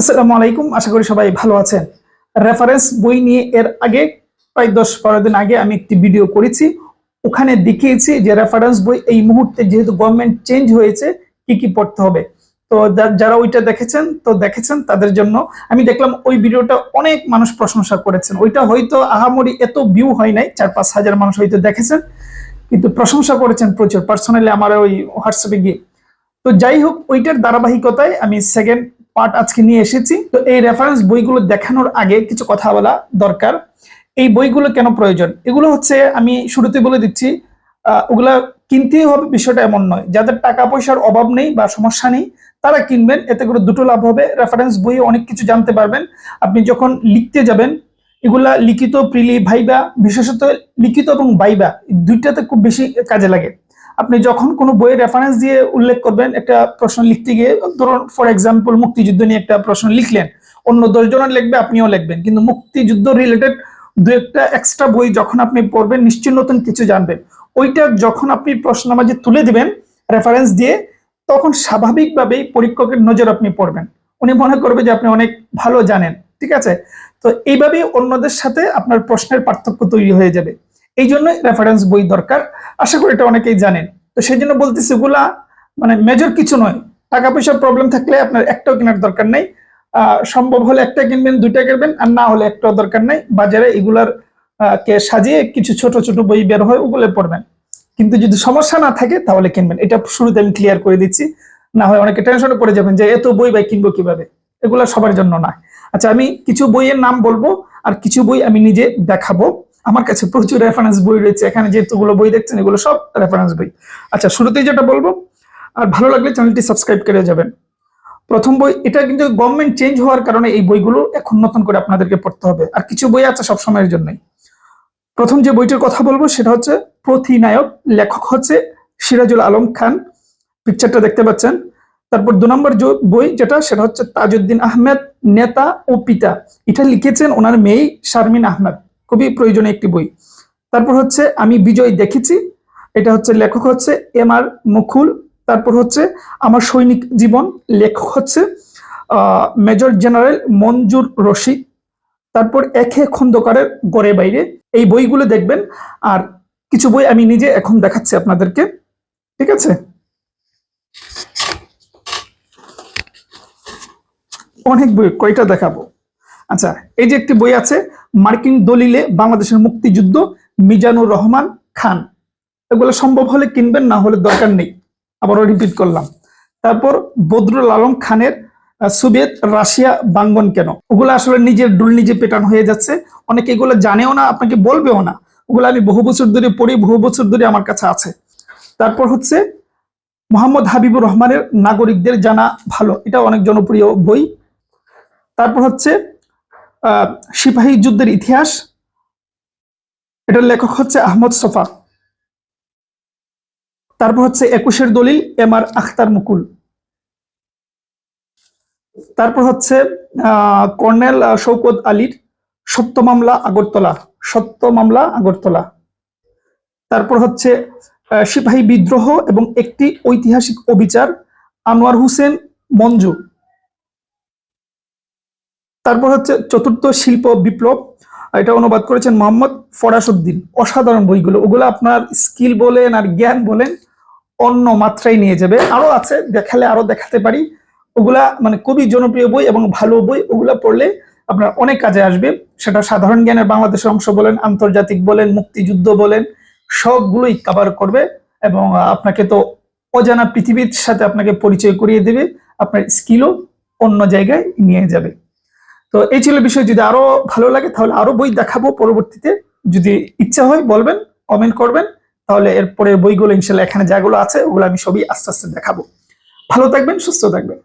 আসসালামু আলাইকুম, আশা করি সবাই ভালো আছেন। রেফারেন্স বই নিয়ে এর আগে প্রায় দশ বারো দিন আগে আমি একটি ভিডিও করেছি। ওখানে দেখিয়েছি যে রেফারেন্স বই এই মুহূর্তে যেহেতু গভর্নমেন্ট চেঞ্জ হয়েছে, কি কি পড়তে হবে। তো যারা ওইটা দেখেছেন, তো দেখেছেন তাদের জন্য আমি দেখলাম ওই ভিডিওটা অনেক মানুষ প্রশংসা করেছেন। ওইটা হয়তো আহামরি এত ভিউ হয় নাই, চার পাঁচ হাজার মানুষ হয়তো দেখেছেন, কিন্তু প্রশংসা করেছেন প্রচুর। পার্সোনালি আমার ওই হোয়াটসঅ্যাপে গিয়ে। তো যাই হোক, ওইটার ধারাবাহিকতায় আমি সেকেন্ড পার্ট আজকে নিয়ে এসেছি। তো এই রেফারেন্স বইগুলো দেখানোর আগে কিছু কথা বলা দরকার। এই বইগুলো কেন প্রয়োজন? এগুলো হচ্ছে আমি শুরুতে বলে দিচ্ছি ওগুলা কিনতেই হবে, বিষয়টা এমন নয়। যাদের টাকা পয়সার অভাব নেই বা সমস্যা নেই, তারা কিনবেন, এতে করে দুটো লাভ হবে। রেফারেন্স বইয়ে অনেক কিছু জানতে পারবেন। আপনি যখন লিখতে যাবেন, এগুলা লিখিত, প্রিলি, ভাইবা, বিশেষত লিখিত এবং বাইবা দুইটাতে খুব বেশি কাজে লাগে। আপনি যখন কোনো বইয়ের রেফারেন্স দিয়ে উল্লেখ করবেন, একটা প্রশ্ন লিখতে গিয়ে, ধরুন ফর এক্সাম্পল মুক্তিযুদ্ধ নিয়ে একটা প্রশ্ন লিখলেন, অন্য দশজনের লিখবে, আপনিও লিখবেন। কিন্তু মুক্তিযুদ্ধ রিলেটেড দু একটা এক্সট্রা বই যখন আপনি পড়বেন নিশ্চয় নতুন কিছু জানবেন। ওইটা যখন আপনি প্রশ্ন মাঝে তুলে দিবেন রেফারেন্স দিয়ে, তখন স্বাভাবিকভাবেই পরীক্ষকের নজর আপনি পড়বেন। উনি মনে করবে যে আপনি অনেক ভালো জানেন, ঠিক আছে? তো এইভাবেই অন্যদের সাথে আপনার প্রশ্নের পার্থক্য তৈরি হয়ে যাবে। এই জন্য রেফারেন্স বই দরকার। আশা করি এটা অনেকেই জানেন। তো সেই জন্য বলতেছি এগুলা মানে মেজর কিছু নয়। টাকা পয়সার প্রবলেম থাকলে আপনার একটাও কেনার দরকার নেই। সম্ভব হলে একটা কিনবেন, দুইটা কিনবেন, আর না হলে একটাও দরকার নেই। বাজারে এগুলার কে সাজিয়ে কিছু ছোট ছোট বই বের হয়, ওগুলো পড়বেন। কিন্তু যদি সমস্যা না থাকে, তাহলে কিনবেন। এটা শুরুতে আমি ক্লিয়ার করে দিচ্ছি। না হয় অনেকে টেনশনে পড়ে যাবেন যে, এত বই বাই কিনবো কীভাবে? এগুলো সবার জন্য না আচ্ছা আমি কিছু বইয়ের নাম বলব, আর কিছু বই আমি নিজে দেখাবো। আমার কাছে প্রচুর রেফারেন্স বই রয়েছে, এখানে যেহেতুগুলো বই দেখছেন, এগুলো সব রেফারেন্স বই। আচ্ছা শুরুতেই যেটা বলব, আর ভালো লাগলে চ্যানেলটি সাবস্ক্রাইব করে যাবেন। প্রথম বই, এটা কিন্তু গভর্নমেন্ট চেঞ্জ হওয়ার কারণে এই বইগুলো এখন নতুন করে আপনাদেরকে পড়তে হবে। আর কিছু বই আছে সব সময়ের জন্যই। প্রথম যে বইটির কথা বলব, সেটা হচ্ছে প্রতিনায়ক, লেখক হচ্ছে সিরাজুল আলম খান। পিকচারটা দেখতে পাচ্ছেন। তারপর দু নম্বর বই যেটা, সেটা হচ্ছে তাজউদ্দিন আহমেদ, নেতা ও পিতা। এটা লিখেছেন ওনার মেয়ে শারমিন আহমেদ। খুবই প্রয়োজনীয় একটি বই। তারপর হচ্ছে আমি বিজয় দেখেছি। এটা হচ্ছে লেখক হচ্ছে এম আর মুকুল। তারপর হচ্ছে আমার সৈনিক জীবন লেখক হচ্ছে মেজর জেনারেল মঞ্জুর রশিদ। তারপর একে খন্দকারের গড়ে বাইরে। এই বইগুলো দেখবেন। আর কিছু বই আমি নিজে এখন দেখাচ্ছি আপনাদেরকে। ঠিক আছে? অনেক বই, কয়টা দেখাবো? আচ্ছা এই যে একটি বই আছে, মার্কিন দলিলে বাংলাদেশের মুক্তিযুদ্ধ মিজানুর রহমান খান। এগুলো সম্ভব হলে কিনবেন, না হলে দরকার নেই। আবারও রিপিট করলাম। তারপর বদরুল আলম খানের সোভিয়েত রাশিয়া বাঙ্গন কেন? ওগুলো আসলে নিজের ডুল নিজে পেটান হয়ে যাচ্ছে। অনেকে এগুলো জানেও না, আপনাকে বলবেও না। ওগুলো আমি বহু বছর ধরে পড়ি, বহু বছর ধরে আমার কাছে আছে। তারপর হচ্ছে, মোহাম্মদ হাবিবুর রহমানের নাগরিকদের জানা ভালো। এটা অনেক জনপ্রিয় বই। তারপর হচ্ছে সিপাহী যুদ্ধের ইতিহাস। এটার লেখক হচ্ছে আহমদ সোফা। তারপর হচ্ছে একুশের দলিল, এম আর আখতার মুকুল। তারপর হচ্ছে কর্নেল শৌকত আলীর সত্য মামলা আগরতলা, সত্য মামলা আগরতলা। তারপর হচ্ছে সিপাহী বিদ্রোহ এবং একটি ঐতিহাসিক অবিচার, আনোয়ার হোসেন মঞ্জু। তারপর হচ্ছে চতুর্থ শিল্প বিপ্লব, এটা অনুবাদ করেছেন মোহাম্মদ ফরাসুদ্দিন। অসাধারণ বইগুলো, ওগুলো আপনার স্কিল বলেন আর জ্ঞান বলেন, অন্য মাত্রায় নিয়ে যাবে। আরও আছে, দেখালে আরও দেখাতে পারি। ওগুলা মানে খুবই জনপ্রিয় বই এবং ভালো বই, ওগুলা পড়লে আপনার অনেক কাজে আসবে। সেটা সাধারণ জ্ঞানের বাংলাদেশের অংশ বলেন, আন্তর্জাতিক বলেন, মুক্তিযুদ্ধ বলেন, সবগুলোই কভার করবে এবং আপনাকে তো অজানা পৃথিবীর সাথে আপনাকে পরিচয় করিয়ে দেবে। আপনার স্কিলও অন্য জায়গায় নিয়ে যাবে। তো এই ছিল বিষয়। যদি আরও ভালো লাগে, তাহলে আরও বই দেখাবো পরবর্তীতে। যদি ইচ্ছা হয় বলবেন কমেন্ট করবেন, তাহলে এরপরে বইগুলো ইনশাল্লাহ এখানে যাগুলো আছে, ওগুলো আমি সবই আস্তে আস্তে দেখাবো। ভালো থাকবেন, সুস্থ থাকবেন।